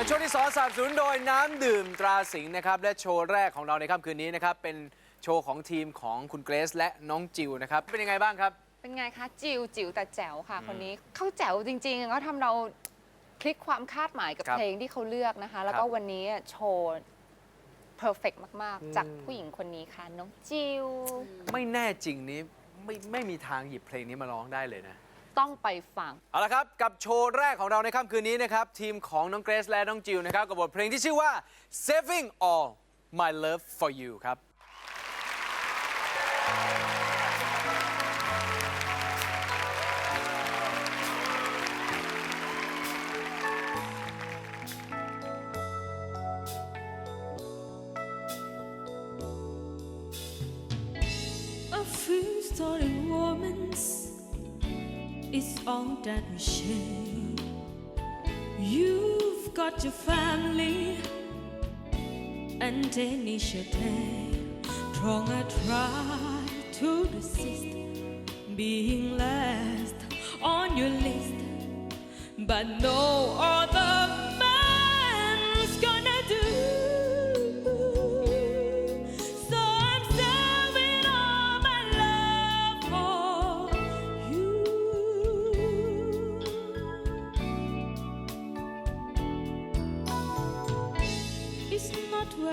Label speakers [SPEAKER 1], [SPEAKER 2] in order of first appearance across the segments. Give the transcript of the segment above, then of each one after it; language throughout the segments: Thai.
[SPEAKER 1] และช่วงที่สองสนับสนุนโดยน้ำดื่มตราสิงห์นะครับ และโชว์แรกของเราในค่ำคืนนี้นะครับ เป็นโชว์ของทีมของคุณเกรซและน้องจิวนะครับ เป็นยังไงบ้างครับ
[SPEAKER 2] เป็นไงคะจิ๋วจิ๋วแต่แจ๋วค่ะ คนนี้เขาแจ๋วจริงๆเขาทำเราคลิกความคาดหมายกับ
[SPEAKER 1] ครับ
[SPEAKER 2] เพลงที่เขาเลือกนะคะ แล้วก็
[SPEAKER 1] ครับ
[SPEAKER 2] วันนี้โชว์เพอร์เฟกมากๆจากผู้หญิงคนนี้ค่ะ น้องจิว
[SPEAKER 1] ไม่แน่จริงนี้ไม่ไม่มีทางหยิบเพลงนี้มาร้องได้เลยนะ
[SPEAKER 2] ต้องไปฟัง
[SPEAKER 1] เอาละครับ กับโชว์แรกของเราในค่ำคืนนี้นะครับ ทีมของน้องเกรซและน้องจิวนะครับ กับบทเพลงที่ชื่อว่า Saving All My Love for You ครับ
[SPEAKER 3] all that we share. You've got your family and day. Wrong, I try to resist being last on your list, but no other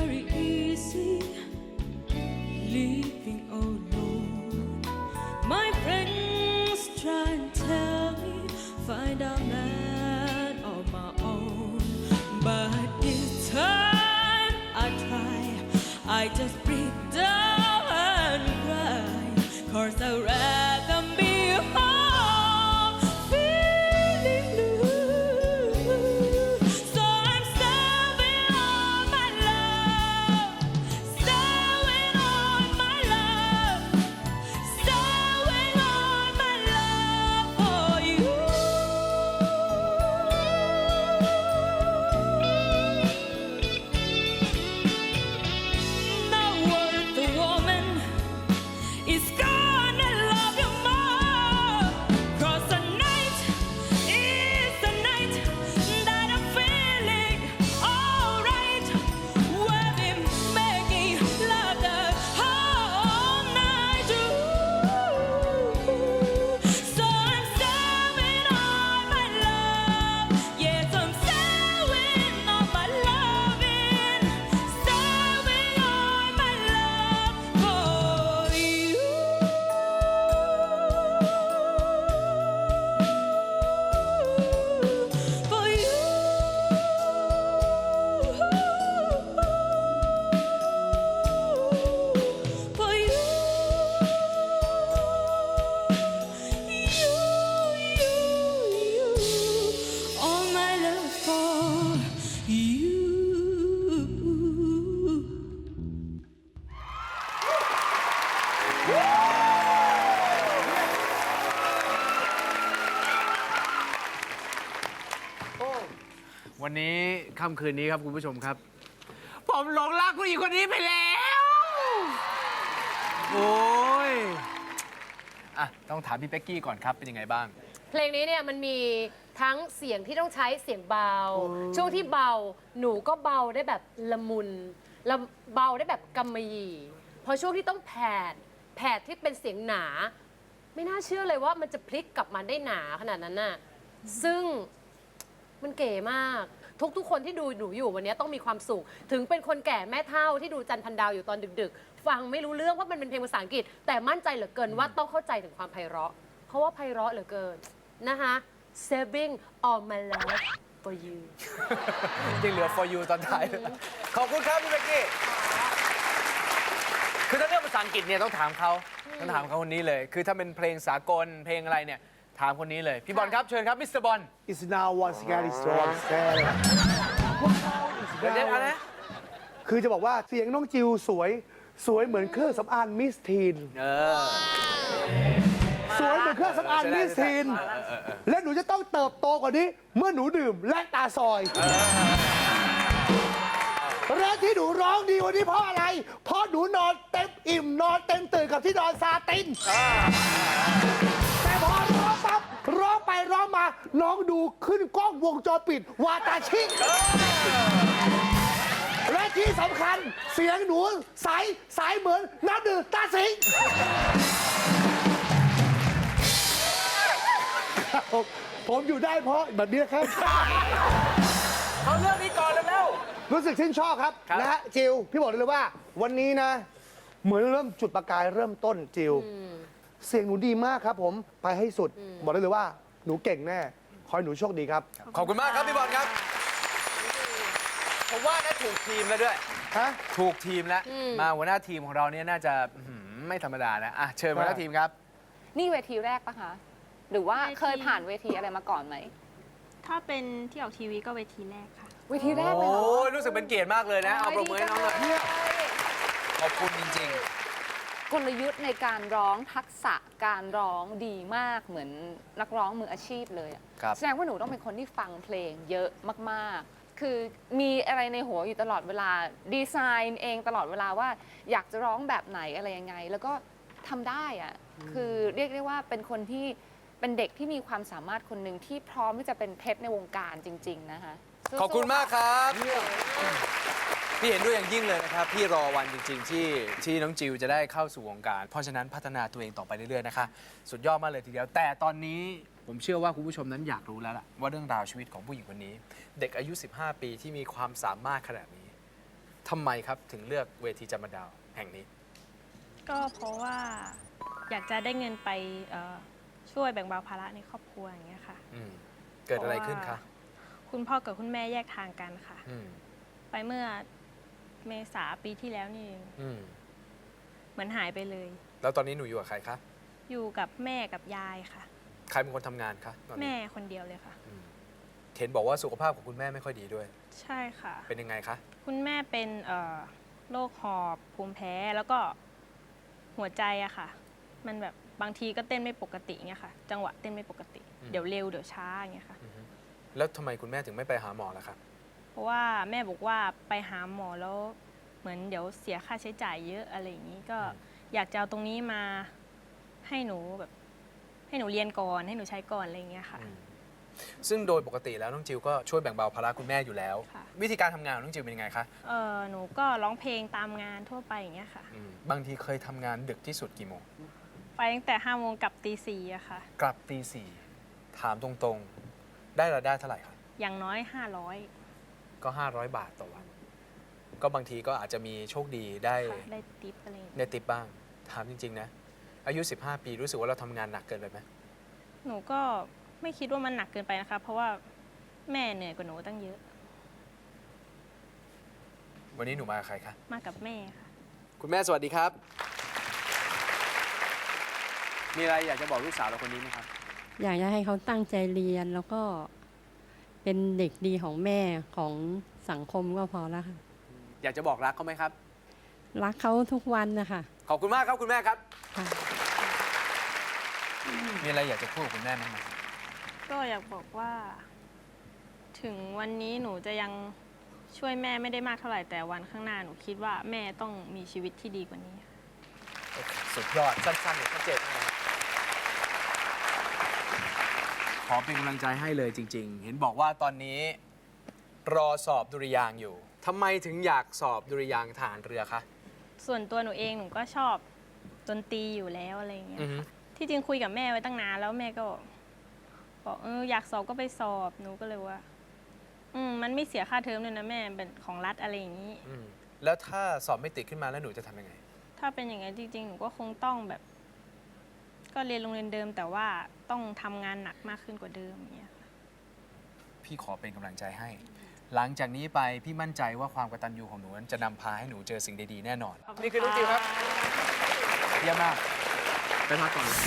[SPEAKER 3] very easy living alone. Oh my friends try and tell me find a man on my own, but this time I try. I just
[SPEAKER 1] วันนี้ค่ำคืนนี้ครับคุณผู้ชมครับ ผมหลงรักผู้หญิงคนนี้ไปแล้ว โอ้ยอะต้องถามพี่เป๊กกี้ก่อนครับเป็นยังไงบ้าง
[SPEAKER 4] เพลงนี้เนี่ยมันมีทั้งเสียงที่ต้องใช้เสียงเบา ช่วงที่เบาหนูก็เบาได้แบบละมุนละเบาได้แบบกำมะหยี่พอช่วงที่ต้องแผดแผดที่เป็นเสียงหนา ไม่น่าเชื่อเลยว่ามันจะพลิกกลับมาได้หนาขนาดนั้นน่ะซึ่งมันเก๋มาก ทุกๆ คนที่ดูหนูอยู่วันนี้ต้องมีความสุข ถึงเป็นคนแก่แม่เท่าที่ดูจันทร์พันดาวอยู่ตอนดึก ๆ ฟังไม่รู้เรื่องว่ามันเป็นเพลงภาษาอังกฤษ แต่มั่นใจเหลือเกินว่าต้องเข้าใจถึงความไพเราะ เพราะว่าไพเราะเหลือเกินนะคะ saving all my love for you
[SPEAKER 1] ยังเหลือ for you ตอนท้าย ขอบคุณครับพี่เป๊กกี้ คือถ้าเรื่องภาษาอังกฤษเนี่ยต้องถามเขาต้องถามเขาคนนี้เลย คือถ้าเป็นเพลงสากลเพลงอะไรเนี่ย ถามคนนี้เลย พี่บอลครับ เชิญครับ มิสเตอร์บอล
[SPEAKER 5] It's now once again it's once again
[SPEAKER 1] เดี๋ยวเดี๋ยวอะไรนะ
[SPEAKER 5] คือจะบอกว่าเสียงน้องจิวสวย สวยเหมือนเครื่องสำอางมิสทีน
[SPEAKER 1] เออ
[SPEAKER 5] สวยเหมือนเครื่องสำอางมิสทีน และหนูจะต้องเติบโตกว่านี้ เมื่อหนูดื่มและตาซอย และที่หนูร้องดีวันนี้เพราะอะไร เพราะหนูนอนเต็มอิ่มนอนเต็มตื่นกับที่นอนซาตินแต่ พอร้องปั๊บร้องไปร้องมาน้องดูขึ้นกล้องวงจรปิด วาตาชิ และที่สำคัญเสียงหนูใสใสเหมือนน้ำดื่มตาสิงครับผมผมอยู่ได้เพราะแบบนี้นะครับ
[SPEAKER 1] เขาเรื่องนี้ก่อนแล้ว
[SPEAKER 5] รู้สึกชื่นชอบครับ
[SPEAKER 1] ครับ
[SPEAKER 5] นะฮะจิว พี่บอกเลยว่า วันนี้นะ เหมือนเริ่มจุดประกายเริ่มต้นจิว เสียงหนูดีมากครับผมไปให้สุด บอกได้เลยว่าหนูเก่งแน่ขอให้หนูโชคดีครับ
[SPEAKER 1] ขอบคุณมากครับพี่บอลครับ ผมว่านะถูกทีมแล้วด้วย
[SPEAKER 5] ฮะ
[SPEAKER 1] ถูกทีมแล้วมาหัวหน้าทีมของเราเนี่ยน่าจะอื้อหือไม่ธรรมดานะอะเชิญหัวหน้าทีมครับ
[SPEAKER 2] นี่เวทีแรกปะคะ หรือว่า
[SPEAKER 6] เวที
[SPEAKER 2] เคยผ่านเวทีอะไรมาก่อนไหม
[SPEAKER 6] ถ้าเป็นที่ออกทีวีก็เวทีแรกค่ะ
[SPEAKER 2] เวทีแรกเลยเหรอ
[SPEAKER 1] โอ้ยรู้สึกเป็นเกียรติมากเลยนะ เอาปรบมือให้น้องเลย
[SPEAKER 2] ดีจัง
[SPEAKER 1] ขอบคุณจริง
[SPEAKER 2] กลยุทธ์ในการร้องทักษะการร้องดีมากเหมือนนักร้องมืออาชีพเลยอะ
[SPEAKER 1] ครับ
[SPEAKER 2] แสดงว่าหนูต้องเป็นคนที่ฟังเพลงเยอะมากๆ คือมีอะไรในหัวอยู่ตลอดเวลาดีไซน์เองตลอดเวลาว่าอยากจะร้องแบบไหนอะไรยังไง แล้วก็ทำได้อะคือเรียกได้ว่าเป็นคนที่เป็นเด็กที่มีความสามารถคนหนึ่งที่พร้อมที่จะเป็นเพชรในวงการจริง ๆ นะคะสู้
[SPEAKER 1] ๆ
[SPEAKER 2] ๆ
[SPEAKER 1] ขอบคุณมากครับ
[SPEAKER 2] ค่ะ
[SPEAKER 1] พี่เห็นด้วยอย่างยิ่งเลยนะครับ พี่รอวันจริง ๆ ที่ที่น้องจิวจะได้เข้าสู่วงการ เพราะฉะนั้นพัฒนาตัวเองต่อไปเรื่อยๆนะคะ สุดยอดมากเลยทีเดียว แต่ตอนนี้ผมเชื่อว่าคุณผู้ชมนั้นอยากรู้แล้วล่ะว่าเรื่องราวชีวิตของผู้หญิงคนนี้ เด็กอายุ 15 ปีที่มีความสามารถขนาดนี้ทำไมครับถึงเลือกเวทีจำมาดาวแห่งนี้
[SPEAKER 6] ก็เพราะว่าอยากจะได้เงินไปเอ่อช่วยแบ่งเบาภาระในครอบครัวอย่างเงี้ยค่ะ
[SPEAKER 1] อืมเกิดอะไรขึ้นคะ
[SPEAKER 6] คุณพ่อกับคุณแม่แยกทางกันค่ะ
[SPEAKER 1] อืม
[SPEAKER 6] ไปเมื่อ เมษาปีที่แล้วนี่เอง
[SPEAKER 1] อืม
[SPEAKER 6] เหมือนหายไปเลย
[SPEAKER 1] แล้วตอนนี้หนูอยู่กับใครคะ
[SPEAKER 6] อยู่กับแม่กับยายค่ะ
[SPEAKER 1] ใครเป็นคนทำงานคะตอนนี้
[SPEAKER 6] แม่คนเดียวเลยค่ะ
[SPEAKER 1] เห็นบอกว่าสุขภาพของคุณแม่ไม่ค่อยดีด้วย
[SPEAKER 6] ใช่ค่ะ
[SPEAKER 1] เป็นยังไงคะ
[SPEAKER 6] คุณแม่เป็นเอ่อโรคหอบภูมิแพ้แล้วก็หัวใจอะค่ะ มันแบบบางทีก็เต้นไม่ปกติเงี้ยค่ะ จังหวะเต้นไม่ปกติ
[SPEAKER 1] อืม
[SPEAKER 6] เดี๋ยวเร็วเดี๋ยวช้าอย่างเงี้ยค่ะ
[SPEAKER 1] แล้วทำไมคุณแม่ถึงไม่ไปหาหมอล่ะครับ
[SPEAKER 6] เพ ราะว่าแม่บอกว่าไปหาหมอแล้วเหมือนเดี๋ยวเสียค่าใช้จ่ายเยอะอะไรอย่างนี้ก็
[SPEAKER 1] อืม
[SPEAKER 6] อยากจะเอาตรงนี้มาให้หนูแบบให้หนูเรียนก่อนให้หนูใช้ก่อนอะไรอย่างเงี้ยค่ะ
[SPEAKER 1] ซึ่งโดยปกติแล้วน้องจิวก็ช่วยแบ่งเบาภาระคุณแม่อยู่แล้ว
[SPEAKER 6] ค่ะ
[SPEAKER 1] วิธีการทำงานของน้องจิวเป็นยังไงคะ
[SPEAKER 6] เออหนูก็ร้องเพลงตามงานทั่วไปอย่างเงี้ยค่ะ
[SPEAKER 1] อืมบางทีเคยทำงานดึกที่สุดกี่โมง
[SPEAKER 6] ไปตั้งแต่ห้าโมงกลับตีสี่อะค่ะ
[SPEAKER 1] กลับตีสี่ถามตรงๆ ได้รายได้เท่าไหร่ครับ
[SPEAKER 6] อย่างน้อยห้าร้อย
[SPEAKER 1] ก็ 500 บาทต่อวัน ก็บางทีก็อาจจะมีโชคดีได้
[SPEAKER 6] ค่ะได้ติปอะไรอย่างเงี้ย
[SPEAKER 1] ได้ติปบ้าง ถามจริง ๆ นะ อายุ 15 ปีรู้สึกว่าเราทำงานหนักเกินไปไหม
[SPEAKER 6] หนูก็ไม่คิดว่ามันหนักเกินไปนะคะ เพราะว่าแม่เหนื่อยกว่าหนูตั้งเยอะ
[SPEAKER 1] วันนี้หนูมากับใครคะ
[SPEAKER 6] มากับแม่ค่ะ
[SPEAKER 1] คุณแม่สวัสดีครับ มีอะไรอยากจะบอกลูกสาวเราคนนี้ไหมครับ
[SPEAKER 7] อยากจะให้เขาตั้งใจเรียนแล้วก็ เป็นเด็กดีของแม่ของสังคมก็พอแล้วค่ะ
[SPEAKER 1] อยากจะบอกรักเขาไหมครับ
[SPEAKER 7] รักเขาทุกวันนะคะ
[SPEAKER 1] ขอบคุณมากครับคุณแม่ครับ
[SPEAKER 7] ค่ะ
[SPEAKER 1] มีอะไรอยากจะพูดกับคุณแม่บ้างไหม
[SPEAKER 6] ก็อยากบอกว่า ถึงวันนี้หนูจะยังช่วยแม่ไม่ได้มากเท่าไหร่แต่วันข้างหน้าหนูคิดว่าแม่ต้องมีชีวิตที่ดีกว่านี้ค่ะ
[SPEAKER 1] สุดยอดสั้นๆชัดเจนมาก ขอเป็นกำลังใจให้เลยจริง ๆ เห็นบอกว่าตอนนี้รอสอบดุริยางค์อยู่ทำไมถึงอยากสอบดุริยางค์ทหารเรือคะ
[SPEAKER 6] ส่วนตัวหนูเองหนูก็ชอบดนตรีอยู่แล้วอะไรอย่างเงี้ย
[SPEAKER 1] อือฮึ
[SPEAKER 6] ที่จริงคุยกับแม่ไว้ตั้งนานแล้วแม่ก็บอกเอออยากสอบก็ไปสอบหนูก็เลยว่า อืมมันไม่เสียค่าเทอมเลยนะแม่เป็นของรัฐอะไรอย่างนี้
[SPEAKER 1] อืมแล้วถ้าสอบไม่ติดขึ้นมาแล้วหนูจะทำยังไง
[SPEAKER 6] ถ้าเป็นอย่างนั้นจริงๆหนูก็คงต้องแบบ ก็เรียนโรงเรียนเดิม แต่ว่าต้องทำงานหนักมากขึ้นกว่าเดิมอย่างเงี้ยค่ะ
[SPEAKER 1] พี่ขอเป็นกำลังใจให้ หลังจากนี้ไปพี่มั่นใจว่าความกตัญญูของหนูนั้นจะนำพาให้หนูเจอสิ่งดีๆแน่นอนนี่คือลูกจิวครับเยี่ยมมาก ไปพักก่อนเลย